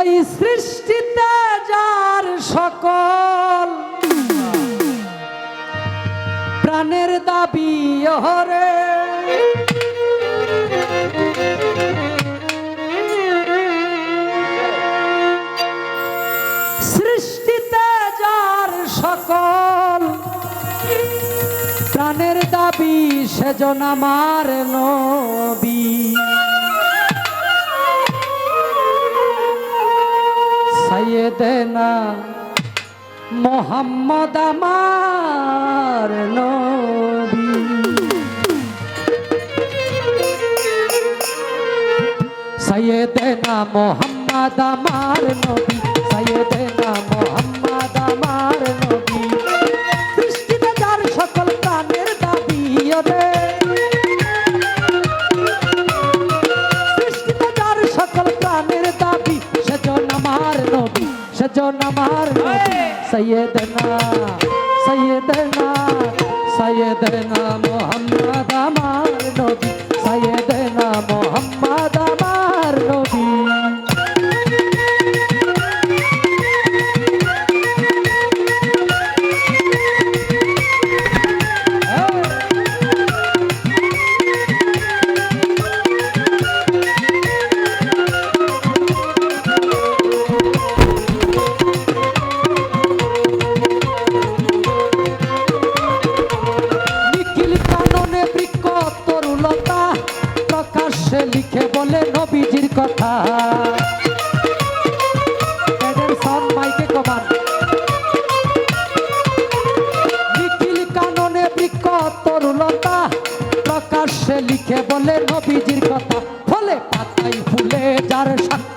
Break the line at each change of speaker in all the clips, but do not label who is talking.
এই সৃষ্টিতে যার সকল প্রাণের দাবি হরে সৃষ্টিতে যার সকল প্রাণের দাবি সেজন আমার নবী। মোহাম্মদ আমার নবী। সৈয়দেনা মোহাম্মদ আমার নবী সৈয়দেনা মোহাম্মদ আমার নবী। সৈয়দনা সৈয়দনা সৈয়দনা মোহাম্মদ আমার নবী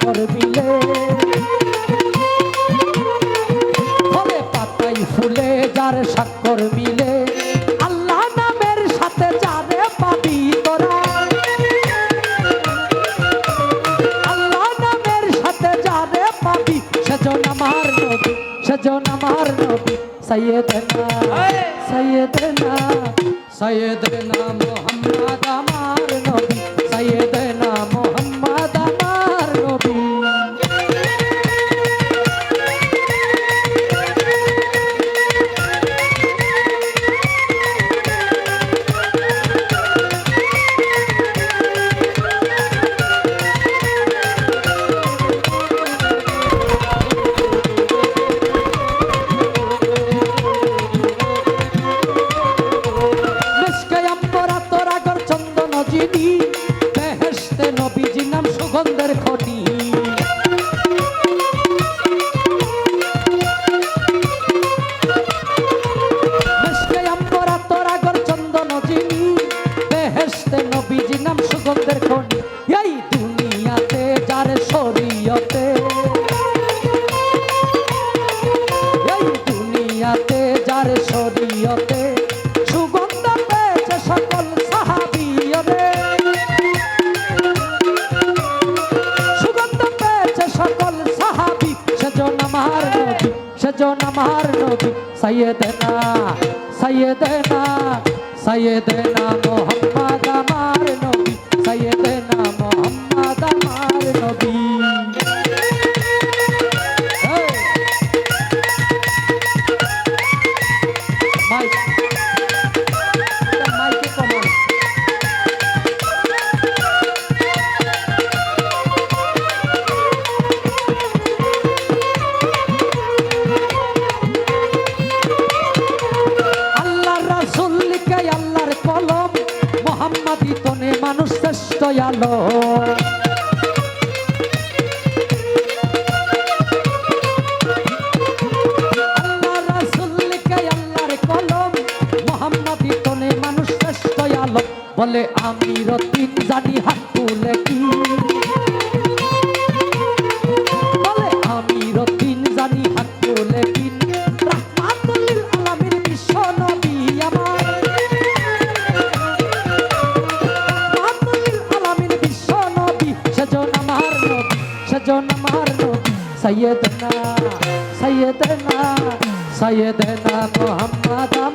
মিলে ফলে পাতাই ফুলে যার স্বাক্ষর মিলে আল্লাহ নামের সাথে যারে পাবি তোরা। আল্লাহ নামের সাথে যারে পাবি সেজন আমার নবী সেজন আমার নবী সৈয়দনা সৈয়দনা সৈয়দনা মোহাম্মদ আমার সেজন আমার নবী সৈয়দনা সৈয়দনা সৈয়দনা মোহাম্মদ আলো। বলে আমি রতিন জানি হাত তুলে নবী সৈয়দনা সৈয়দনা সৈয়দনা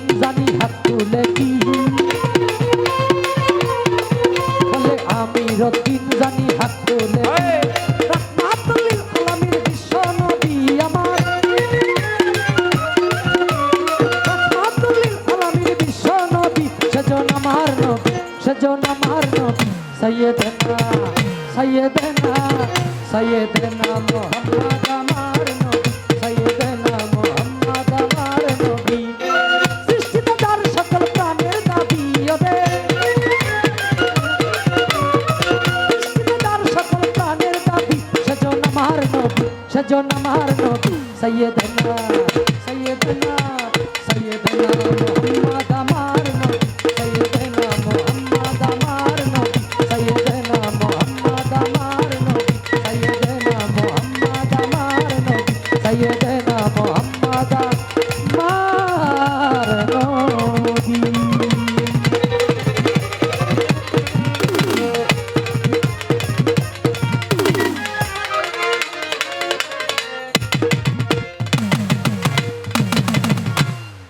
সৈয়দনা সৈয়দনা মোহাম্মদ আমার নবী সৈয়দনা মোহাম্মদ আমার নবী। সৃষ্টিতে যার সকল প্রাণের দাবি ওরে সৃষ্টিদার সকল প্রাণের দাবি সেজন আমার নবী সেজন আমার নবী। সৈয়দনা সৈয়দনা সৈয়দনা মোহাম্মদ